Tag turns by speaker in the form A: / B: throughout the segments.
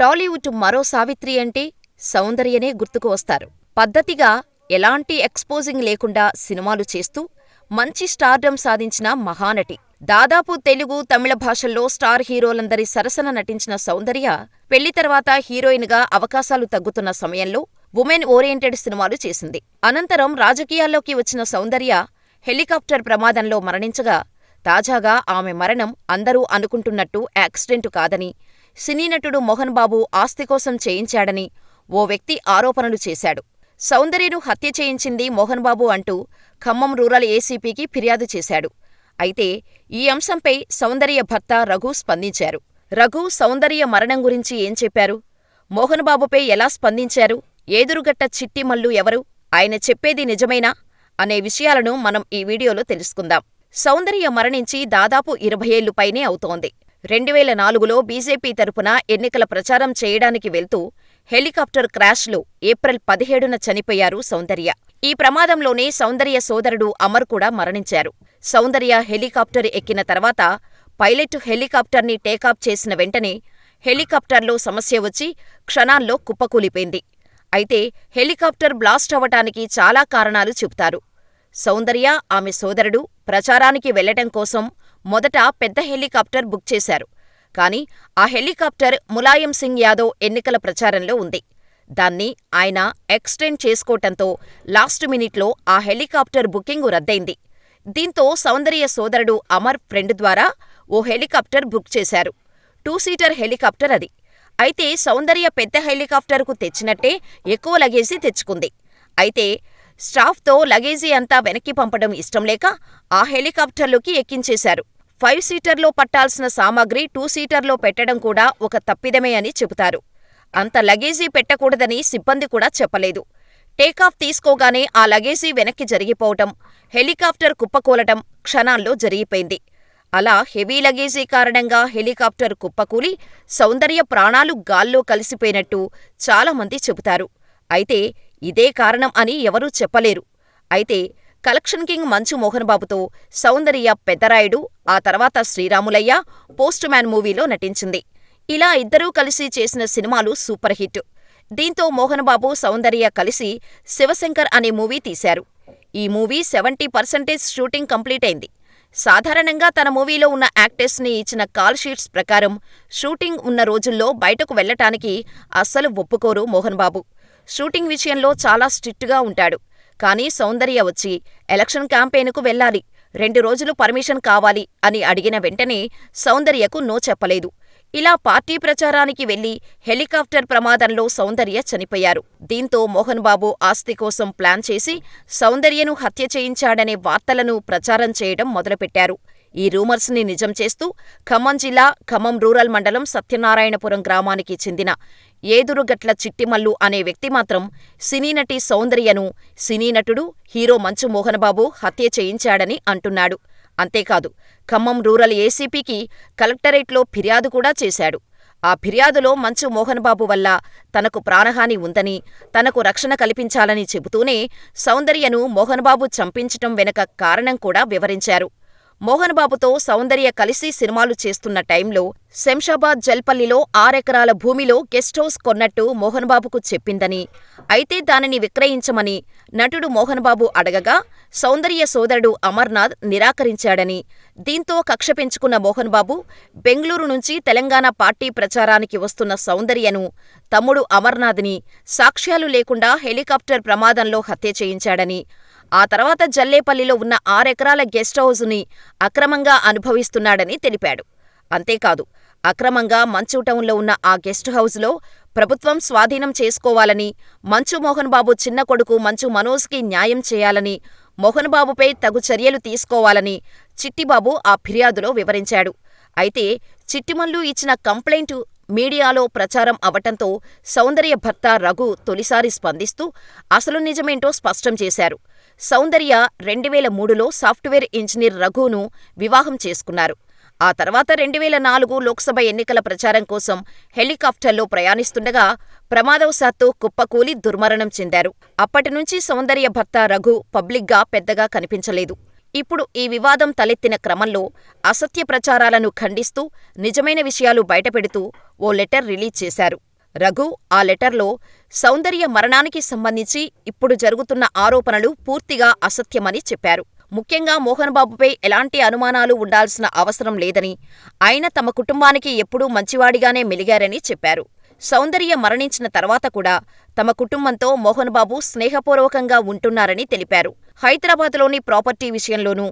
A: టాలీవుడ్ మరో సావిత్రి అంటే సౌందర్యనే గుర్తుకు వస్తారు. పద్ధతిగా ఎలాంటి ఎక్స్పోజింగ్ లేకుండా సినిమాలు చేస్తూ మంచి స్టార్డమ్ సాధించిన మహానటి. దాదాపు తెలుగు, తమిళ భాషల్లో స్టార్ హీరోలందరి సరసన నటించిన సౌందర్య పెళ్ళి తర్వాత హీరోయిన్గా అవకాశాలు తగ్గుతున్న సమయంలో ఉమెన్ ఓరియెంటెడ్ సినిమాలు చేసింది. అనంతరం రాజకీయాల్లోకి వచ్చిన సౌందర్య హెలికాప్టర్ ప్రమాదంలో మరణించగా, తాజాగా ఆమె మరణం అందరూ అనుకుంటున్నట్టు యాక్సిడెంటు కాదని, సినీ నటుడు మోహన్ బాబు ఆస్తి కోసం చేయించాడని ఓ వ్యక్తి ఆరోపణలు చేశాడు. సౌందర్యను హత్య చేయించింది మోహన్ బాబు అంటూ ఖమ్మం రూరల్ ఏసీపీకి ఫిర్యాదు చేశాడు. అయితే ఈ అంశంపై సౌందర్య భర్త రఘు స్పందించారు. రఘు సౌందర్య మరణం గురించి ఏం చెప్పారు? మోహన్ బాబుపై ఎలా స్పందించారు? ఏదురుగట్ట చిట్టి మల్లు ఎవరు? ఆయన చెప్పేది నిజమేనా? అనే విషయాలను మనం ఈ వీడియోలో తెలుసుకుందాం. సౌందర్య మరణించి దాదాపు ఇరవై ఏళ్ళు పైనే అవుతోంది. రెండువేల నాలుగులో బీజేపీ తరపున ఎన్నికల ప్రచారం చేయడానికి వెళ్తూ హెలికాప్టర్ క్రాష్లో ఏప్రిల్ పదిహేడున చనిపోయారు సౌందర్య. ఈ ప్రమాదంలోనే సౌందర్య సోదరుడు అమర్ కూడా మరణించారు. సౌందర్య హెలికాప్టర్ ఎక్కిన తర్వాత పైలట్ హెలికాప్టర్ని టేకాఫ్ చేసిన వెంటనే హెలికాప్టర్లో సమస్య వచ్చి క్షణాల్లో కుప్పకూలిపోయింది. అయితే హెలికాప్టర్ బ్లాస్ట్ అవ్వటానికి చాలా కారణాలు చెబుతారు. సౌందర్య, ఆమె సోదరుడు ప్రచారానికి వెళ్ళటం కోసం మొదట పెద్ద హెలికాప్టర్ బుక్ చేశారు. కానీ ఆ హెలికాప్టర్ ములాయం సింగ్ యాదవ్ ఎన్నికల ప్రచారంలో ఉంది. దాన్ని ఆయన ఎక్స్టెండ్ చేసుకోటంతో లాస్ట్ మినిట్లో ఆ హెలికాప్టర్ బుకింగు రద్దయింది. దీంతో సౌందర్య సోదరుడు అమర్ ఫ్రెండ్ ద్వారా ఓ హెలికాప్టర్ బుక్ చేశారు. టూ సీటర్ హెలికాప్టర్ అది. అయితే సౌందర్య పెద్ద హెలికాప్టర్కు తెచ్చినట్టే ఎక్కువ లగేజీ తెచ్చుకుంది. అయితే స్టాఫ్తో లగేజీ అంతా వెనక్కి పంపడం ఇష్టంలేక ఆ హెలికాప్టర్లోకి ఎక్కించేశారు. ఫైవ్ సీటర్లో పట్టాల్సిన సామాగ్రి టూ సీటర్లో పెట్టడం కూడా ఒక తప్పిదమే అని చెబుతారు. అంత లగేజీ పెట్టకూడదని సిబ్బంది కూడా చెప్పలేదు. టేకాఫ్ తీసుకోగానే ఆ లగేజీ వెనక్కి జరిగిపోవటం, హెలికాప్టర్ కుప్పకూలటం క్షణాల్లో జరిగిపోయింది. అలా హెవీ లగేజీ కారణంగా హెలికాప్టర్ కుప్పకూలి సౌందర్య ప్రాణాలు గాల్లో కలిసిపోయినట్టు చాలామంది చెబుతారు. అయితే ఇదే కారణం అని ఎవరూ చెప్పలేరు. అయితే కలెక్షన్ కింగ్ మంచు మోహన్ బాబుతో సౌందర్య పెద్దరాయుడు, ఆ తర్వాత శ్రీరాములయ్య, పోస్ట్ మ్యాన్ మూవీలో నటించింది. ఇలా ఇద్దరూ కలిసి చేసిన సినిమాలు సూపర్ హిట్. దీంతో మోహన్ బాబు, సౌందర్య కలిసి శివశంకర్ అనే మూవీ తీశారు. ఈ movie seventy percentage shooting complete అయింది. సాధారణంగా తన మూవీలో ఉన్న యాక్టర్స్ని ఇచ్చిన కాల్ షీట్స్ ప్రకారం షూటింగ్ ఉన్న రోజుల్లో బయటకు వెళ్ళటానికి అస్సలు ఒప్పుకోరు మోహన్ బాబు. షూటింగ్ విషయంలో చాలా స్ట్రిక్టుగా ఉంటాడు. కానీ సౌందర్య వచ్చి ఎలక్షన్ క్యాంపెయిన్కు వెళ్ళాలి, రెండు రోజులు పర్మిషన్ కావాలి అని అడిగిన వెంటనే సౌందర్యకు నో చెప్పలేదు. ఇలా పార్టీ ప్రచారానికి వెళ్ళి హెలికాప్టర్ ప్రమాదంలో సౌందర్య చనిపోయారు. దీంతో మోహన్ బాబు ఆస్తి కోసం ప్లాన్ చేసి సౌందర్యను హత్య చేయించాడనే వార్తలను ప్రచారం చేయడం మొదలుపెట్టారు. ఈ రూమర్స్ని నిజం చేస్తూ ఖమ్మం జిల్లా ఖమ్మం రూరల్ మండలం సత్యనారాయణపురం గ్రామానికి చెందిన ఏదురుగట్ల చిట్టిమల్లు అనే వ్యక్తి మాత్రం సినీ నటి సౌందర్యను సినీ నటుడు, హీరో మంచు మోహనబాబు హత్య చేయించాడని అంటున్నాడు. అంతేకాదు ఖమ్మం రూరల్ ఏసీపీకి కలెక్టరేట్లో ఫిర్యాదు కూడా చేశాడు. ఆ ఫిర్యాదులో మంచు మోహన్బాబు వల్ల తనకు ప్రాణహాని ఉందని, తనకు రక్షణ కల్పించాలని చెబుతూనే సౌందర్యను మోహన్బాబు చంపించటం వెనక కారణం కూడా వివరించారు. మోహన్ బాబుతో సౌందర్య కలిసి సినిమాలు చేస్తున్న టైంలో శంషాబాద్ జల్పల్లిలో ఆరెకరాల భూమిలో గెస్ట్ హౌస్ కొన్నట్టు మోహన్ బాబుకు చెప్పిందని, అయితే దానిని విక్రయించమని నటుడు మోహన్ బాబు అడగగా సౌందర్య సోదరుడు అమర్నాథ్ నిరాకరించాడని, దీంతో కక్ష పెంచుకున్న మోహన్ బాబు బెంగళూరు నుంచి తెలంగాణ పార్టీ ప్రచారానికి వస్తున్న సౌందర్యను, తమ్ముడు అమర్నాథ్ని సాక్ష్యాలు లేకుండా హెలికాప్టర్ ప్రమాదంలో హత్య చేయించాడని, ఆ తర్వాత జల్లేపల్లిలో ఉన్న ఆరెకరాల గెస్ట్ హౌజుని అక్రమంగా అనుభవిస్తున్నాడని తెలిపాడు. అంతేకాదు అక్రమంగా మంచు టౌన్లో ఉన్న ఆ గెస్ట్ హౌస్లో ప్రభుత్వం స్వాధీనం చేసుకోవాలని, మంచు మోహన్ బాబు చిన్న కొడుకు మంచు మనోజ్కి న్యాయం చేయాలని, మోహన్ బాబుపై తగు చర్యలు తీసుకోవాలని చిట్టిబాబు ఆ ఫిర్యాదులో వివరించాడు. అయితే చిట్టిమల్లు ఇచ్చిన కంప్లైంట్ మీడియాలో ప్రచారం అవటంతో సౌందర్య భర్త రఘు తొలిసారి స్పందిస్తూ అసలు నిజమేంటో స్పష్టం చేశారు. సౌందర్య రెండువేల మూడులో సాఫ్ట్వేర్ ఇంజనీర్ రఘును వివాహం చేసుకున్నారు. ఆ తర్వాత రెండువేల నాలుగు లోక్సభ ఎన్నికల ప్రచారం కోసం హెలికాప్టర్లో ప్రయాణిస్తుండగా ప్రమాదవశాత్తు కుప్పకూలి దుర్మరణం చెందారు. అప్పటినుంచి సౌందర్య భర్త రఘు పబ్లిక్గా పెద్దగా కనిపించలేదు. ఇప్పుడు ఈ వివాదం తలెత్తిన క్రమంలో అసత్య ప్రచారాలను ఖండిస్తూ నిజమైన విషయాలు బయటపెడుతూ ఓ లెటర్ రిలీజ్ చేశారు. రఘు ఆ లెటర్లో సౌందర్య మరణానికి సంబంధించి ఇప్పుడు జరుగుతున్న ఆరోపణలు పూర్తిగా అసత్యమని చెప్పారు. ముఖ్యంగా మోహన్బాబుపై ఎలాంటి అనుమానాలు ఉండాల్సిన అవసరం లేదని, ఆయన తమ కుటుంబానికి ఎప్పుడూ మంచివాడిగానే మెలిగారని చెప్పారు. సౌందర్య మరణించిన తర్వాత కూడా తమ కుటుంబంతో మోహన్ బాబు స్నేహపూర్వకంగా ఉంటున్నారని తెలిపారు. హైదరాబాద్లోని ప్రాపర్టీ విషయంలోనూ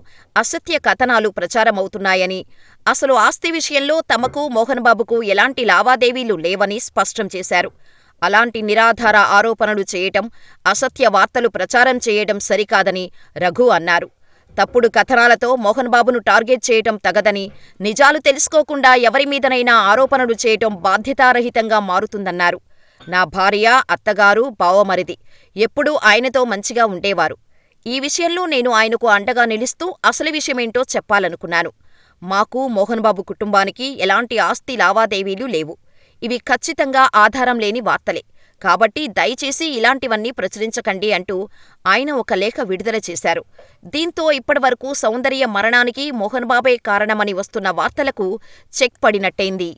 A: అసత్య కథనాలు ప్రచారమవుతున్నాయని, అసలు ఆస్తి విషయంలో తమకు మోహన్ బాబుకు ఎలాంటి లావాదేవీలు లేవని స్పష్టం చేశారు. అలాంటి నిరాధార ఆరోపణలు చేయటం, అసత్య వార్తలు ప్రచారం చేయటం సరికాదని రఘు అన్నారు. తప్పుడు కథనాలతో మోహన్ బాబును టార్గెట్ చేయటం తగదని, నిజాలు తెలుసుకోకుండా ఎవరిమీదనైనా ఆరోపణలు చేయటం బాధ్యతారహితంగా మారుతుందన్నారు. నా భార్య, అత్తగారు, బావమరిది ఎప్పుడూ ఆయనతో మంచిగా ఉండేవారు. ఈ విషయంలో నేను ఆయనకు అండగా నిలుస్తూ అసలు విషయమేంటో చెప్పాలనుకున్నాను. మాకు, మోహన్బాబు కుటుంబానికి ఎలాంటి ఆస్తి లావాదేవీలు లేవు. ఇవి ఖచ్చితంగా ఆధారం లేని వార్తలే. కాబట్టి దయచేసి ఇలాంటివన్నీ ప్రచురించకండి అంటూ ఆయన ఒక లేఖ విడుదల చేశారు. దీంతో ఇప్పటివరకు సౌందర్య మరణానికి మోహన్బాబే కారణమని వస్తున్న వార్తలకు చెక్ పడినట్టేంది.